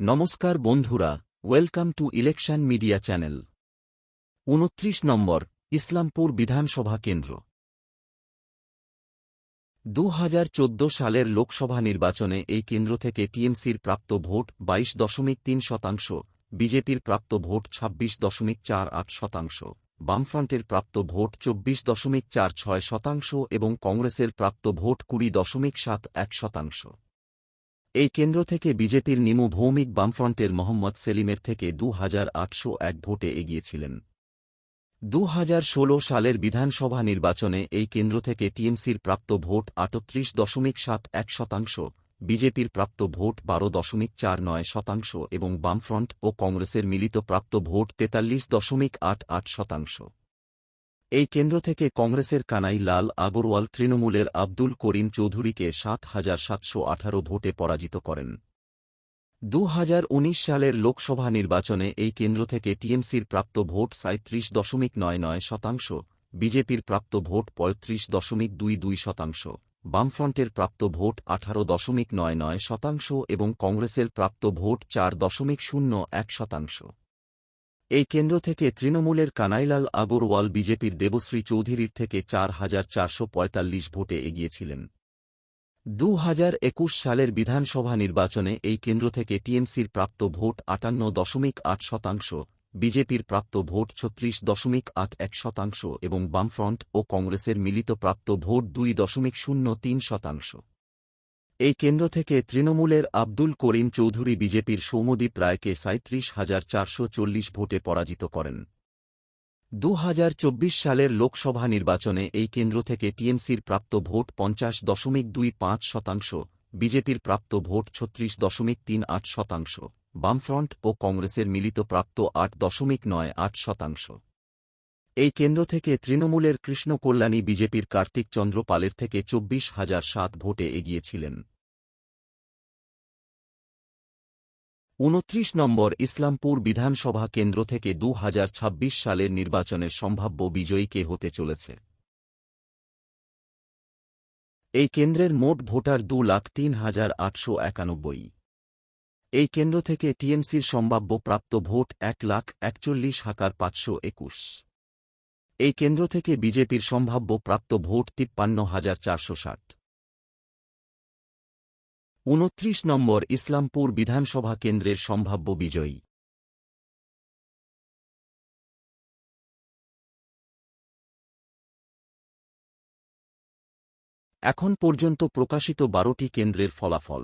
নমস্কার বন্ধুরা, welcome to election media channel. উনত্রিশ নম্বর, ইসলামপুর বিধানসভা কেন্দ্র। দু হাজার চোদ্দ সালের লোকসভা নির্বাচনে এই কেন্দ্র থেকে টিএমসির প্রাপ্ত ভোট বাইশ দশমিক তিন শতাংশ, বিজেপির প্রাপ্ত ভোট ছাব্বিশ দশমিক চার আট শতাংশ, বামফ্রন্টের প্রাপ্ত ভোট চব্বিশ দশমিক চার ছয় শতাংশ এবং কংগ্রেসের প্রাপ্ত ভোট কুড়ি দশমিক সাত এক শতাংশ। এই কেন্দ্র থেকে বিজেপির নিমু ভৌমিক বামফ্রন্টের মোহাম্মদ সেলিমের থেকে দু ভোটে এগিয়েছিলেন। দু হাজার ষোলো সালের বিধানসভা নির্বাচনে এই কেন্দ্র থেকে টিএমসির প্রাপ্ত ভোট আটত্রিশ দশমিক সাত এক শতাংশ, বিজেপির প্রাপ্ত ভোট বারো দশমিক চার নয় শতাংশ এবং বামফ্রন্ট ও কংগ্রেসের মিলিত প্রাপ্ত ভোট তেতাল্লিশ দশমিক আট আট শতাংশ। এই কেন্দ্র থেকে কংগ্রেসের কানাই লাল আগরওয়াল তৃণমূলের আব্দুল করিম চৌধুরীকে সাত হাজার সাতশো আঠারো ভোটে পরাজিত করেন। দু হাজার উনিশ সালের লোকসভা নির্বাচনে এই কেন্দ্র থেকে টিএমসির প্রাপ্ত ভোট সাঁত্রিশ দশমিক নয় নয় শতাংশ, বিজেপির প্রাপ্ত ভোট পঁয়ত্রিশ দশমিক দুই দুই শতাংশ, বামফ্রন্টের প্রাপ্ত ভোট আঠারো দশমিক নয় নয় শতাংশ এবং কংগ্রেসের প্রাপ্ত ভোট চার দশমিক শূন্য এক শতাংশ। এই কেন্দ্র থেকে তৃণমূলের কানাইলাল আগরওয়াল বিজেপির দেবশ্রী চৌধুরীর থেকে চার হাজার চারশো পঁয়তাল্লিশ ভোটে এগিয়েছিলেন। দু হাজার একুশ সালের বিধানসভা নির্বাচনে এই কেন্দ্র থেকে টিএমসির প্রাপ্ত ভোট আটান্ন দশমিক আট শতাংশ, বিজেপির প্রাপ্ত ভোট ছত্রিশ দশমিক আট এক শতাংশ এবং বামফ্রন্ট ও কংগ্রেসের মিলিত প্রাপ্ত ভোট দুই দশমিক শূন্য তিন শতাংশ। এই কেন্দ্র থেকে তৃণমূলের আব্দুল করিম চৌধুরী বিজেপির সৌমদীপ রায়কে সাঁত্রিশ হাজার চারশো চল্লিশ ভোটে পরাজিত করেন। দু হাজার চব্বিশ সালের লোকসভা নির্বাচনে এই কেন্দ্র থেকে টিএমসির প্রাপ্ত ভোট পঞ্চাশ দশমিক দুই পাঁচ শতাংশ, বিজেপির প্রাপ্ত ভোট ছত্রিশ দশমিক তিন আট শতাংশ, বামফ্রন্ট ও কংগ্রেসের মিলিত প্রাপ্ত আট দশমিক নয় আট শতাংশ। এই কেন্দ্র থেকে তৃণমূলের কৃষ্ণ কল্যাণী বিজেপির কার্তিক চন্দ্র পালের থেকে চব্বিশ হাজার সাত ভোটে এগিয়েছিলেন। উনত্রিশ নম্বর ইসলামপুর বিধানসভা কেন্দ্র থেকে দু হাজার ছাব্বিশ সালের নির্বাচনের সম্ভাব্য বিজয়ী কে হতে চলেছে? এই কেন্দ্রের মোট ভোটার দু লাখ তিন হাজার আটশো একানব্বই। এই কেন্দ্র থেকে টিএমসির সম্ভাব্য প্রাপ্ত ভোট এক লাখ একচল্লিশ হাজার পাঁচশো একুশ। এই কেন্দ্র থেকে বিজেপির সম্ভাব্য প্রাপ্ত ভোট তিপ্পান্ন হাজার চারশো ষাট। উনত্রিশ নম্বর ইসলামপুর বিধানসভা কেন্দ্রের সম্ভাব্য বিজয়ী। এখন পর্যন্ত প্রকাশিত বারোটি কেন্দ্রের ফলাফল।